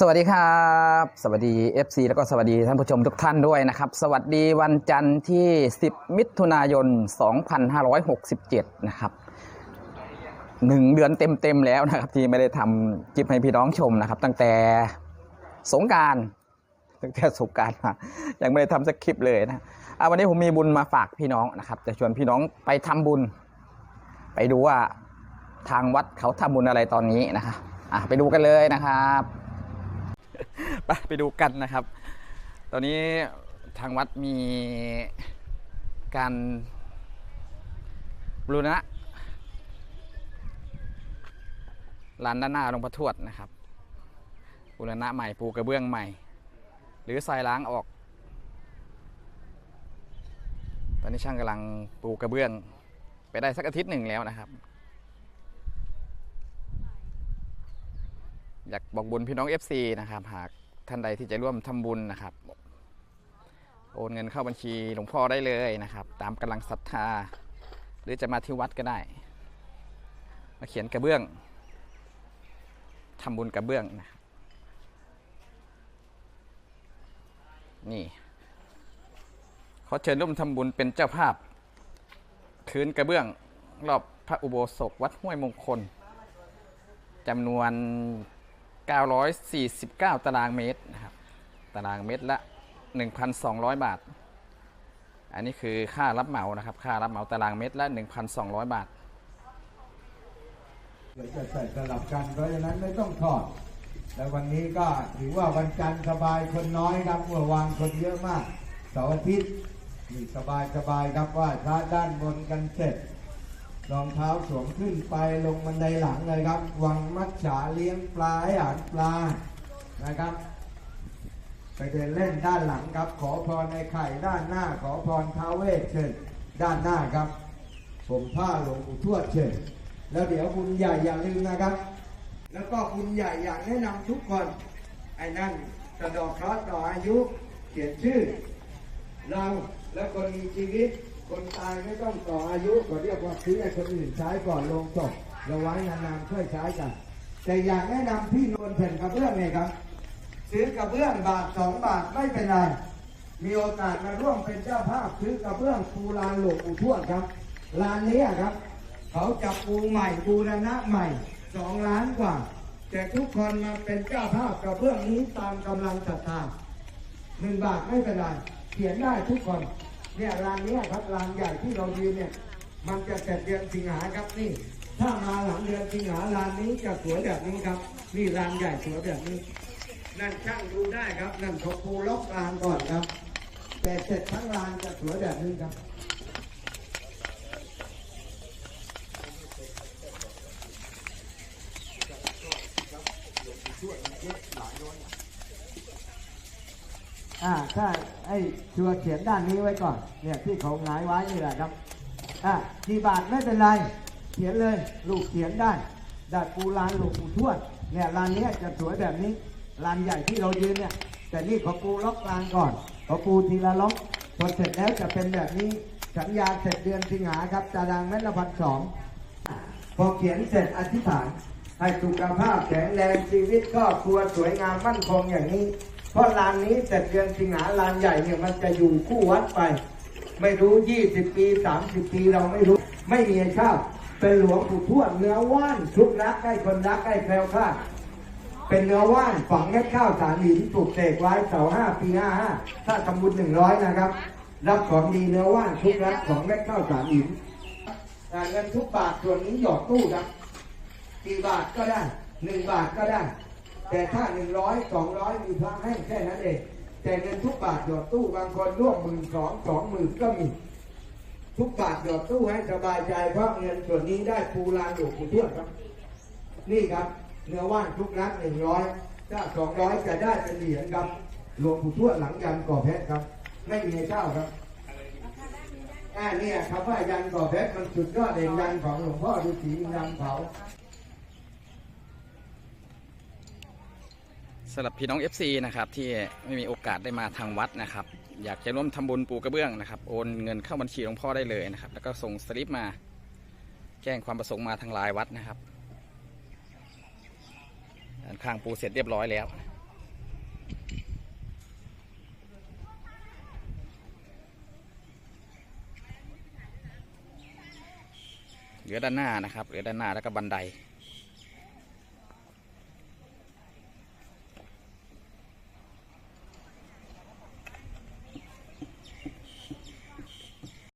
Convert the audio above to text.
สวัสดีครับ สวัสดี FC แล้วก็สวัสดีท่านผู้ชมทุกท่านด้วยนะครับ สวัสดีวันจันทร์ที่ 10 มิถุนายน 2567 นะครับหนึ่งเดือนเต็มๆแล้วนะครับ ที่ไม่ได้ทำคลิปให้พี่น้องชมนะครับ ตั้งแต่สงการตั้งแต่สงการมายังไม่ได้ทำสักคลิปเลยนะอะวันนี้ผมมีบุญมาฝากพี่น้องนะครับ จะชวนพี่น้องไปทำบุญ ไปดูว่าทางวัดเขาทำบุญอะไรตอนนี้นะครับอะไปดูกันเลยนะครับ ไปไปดูกันนะครับ ตอนนี้ทางวัดมีการบรูรณะลานด้านหน้าหลวงพ่อทวดนะครับบูรณะใหม่ปูกระเบื้องใหม่ หรือทรายล้างออก ตอนนี้ช่างกำลังปูกระเบื้อง ไปได้สักอาทิตย์หนึ่งแล้วนะครับ อยากบอกบุญพี่น้อง FC นะครับ หากท่านใดที่จะร่วมทำบุญนะครับ โอนเงินเข้าบัญชีหลวงพ่อได้เลยนะครับ ตามกำลังศรัทธา หรือจะมาที่วัดก็ได้ มาเขียนกระเบื้องทำบุญกระเบื้องนะนี่ขอเชิญร่วมทำบุญเป็นเจ้าภาพคืนกระเบื้องรอบพระอุโบสถวัดห้วยมงคลจำนวน 949 ตารางเมตรนะครับ ตารางเมตรละ 1,200 บาท อันนี้คือค่ารับเหมานะครับ ค่ารับเหมาตารางเมตรละ 1,200 บาทเดี๋ยวจะใส่สลับกัน เพราะฉะนั้นไม่ต้องถอด แต่วันนี้ก็ถือว่าวันจันทร์สบายคนน้อยครับ เมื่อวานคนเยอะมาก เสาร์อาทิตย์นี่สบายสบายครับว่าพระด้านบนกันเสร็จ รองเท้าสวมขึ้นไปลงบันไดหลังเลยครับ วังมัจฉาเลี้ยงปลาให้อาหารปลานะครับ ไปเดินเล่นด้านหลังครับ ขอพรในไข่ด้านหน้า ขอพรท้าเวสเชิญด้านหน้าครับ ผมผ้าหลวงปู่ทวดเชิญแล้วเดี๋ยวบุญใหญ่อย่าลืมนะครับ แล้วก็บุญใหญ่อยากแนะนำทุกคนไอ้นั่นกระดอกเคราะห์ต่ออายุเขียนชื่อ เราและคนมีชีวิต คนตายไม่ต้องต่ออายุก็เรียกว่าซื้อให้คนอื่นใช้ก่อนลงศพเราไว้นานๆค่อยใช้กัน แต่อยากแนะนำพี่นวลแผ่นกระเบื้องไงครับ ซื้อกระเบื้องบาทสองบาทไม่เป็นไร มีโอกาสมาร่วมเป็นเจ้าภาพซื้อกระเบื้องปูลานหลวงปู่ทวดครับลานนี้ครับ เขาจะปูใหม่ปูรณะใหม่สองล้านกว่า แต่ทุกคนมาเป็นเจ้าภาพกระเบื้องนี้ตามกำลังศรัทธาหนึ่งบาทไม่เป็นไรเขียนได้ทุกคน เนี่ยลานเนี้ยครับลานใหญ่ที่เรายืนเนี่ย มันจะเสร็จเดือนสิงหาครับนี่ ถ้ามาหลังเดือนสิงหาลานนี้จะสวยแบบนี้ครับ นี่ลานใหญ่สวยแบบนี้ นั่นช่างดูได้ครับ นั่นเขาปูล็อกลานก่อนครับ แต่เสร็จทั้งลานจะสวยแบบนี้ครับอ่า่าถ้าไอ้ชัวเขียนด้านนี้ไว้ก่อน เนี่ยที่เขาหงายไว้นี่แหละครับ อ่ากี่บาทไม่เป็นไร เขียนเลย ลูกเขียนได้ได้ปูลานหลวงปู่ทวด เนี่ยลานนี้จะสวยแบบนี้ ลานใหญ่ที่เรายืนเนี่ย แต่นี่เขาปูล็อกลานก่อนเขาปูทีละล็อกพอเสร็จแล้วจะเป็นแบบนี้ สัญญาเสร็จเดือนสิงหาครับตารางเมตรละพันสองพอเขียนเสร็จอธิษฐานให้สุขภาพแข็งแรงชีวิตครอบครัวสวยงามมั่นคงอย่างนี้ เพราะลานนี้เสร็จเดือนสิงหาลานใหญ่เนี่ยมันจะอยู่คู่วัดไป ไม่รู้20ปี30ปีเราไม่รู้ ไม่มีให้เช่าเป็นหลวงปู่ทวดเนื้อว่านชุบรักให้คนรักให้แคล้วคลาดเป็นเนื้อว่านฝังเม็ดข้าวสารหินปลูกเสกไว้เสาห้าปีห้าห้าถ้าทำบุญหนึ่งร้อยนะครับ รับของดีเนื้อว่านชุบรักของเม็ดข้าวสารหินเงินทุกบาทส่วนนี้หยอดตู้ครับกี่บาทก็ได้หนึ่งบาทก็ได้ แต่ถ้าหนึ่งร้อยสองร้อยมีพระให้แค่นั้นเอง แต่เงินทุกบาทหยอดตู้บางคนร่วมหมื่นสองสองหมื่นก็มี ทุกบาทหยอดตู้ให้สบายใจ เพราะเงินส่วนนี้ได้ปูลานหลวงปู่ทวดครับ นี่ครับเนื้อว่านทุกรักหนึ่งร้อยถ้าสองร้อยจะได้เป็นเหรียญครับหลวงปู่ทวดหลังยันก่อเพชรครับ ไม่มีให้เช่าครับอ่าเนี่ยคำว่ายันก่อเพชรมันสุดยอดเองยันของหลวงพ่อฤาษียันเขา สำหรับพี่น้อง FC นะครับที่ไม่มีโอกาสได้มาทางวัดนะครับ อยากจะร่วมทำบุญปูกระเบื้องนะครับโอนเงินเข้าบัญชีหลวงพ่อได้เลยนะครับ แล้วก็ส่งสลิปมา แจ้งความประสงค์มาทางลายวัดนะครับด้านข้างปูเสร็จเรียบร้อยแล้ว เหลือด้านหน้านะครับเหลือด้านหน้าแล้วก็บันได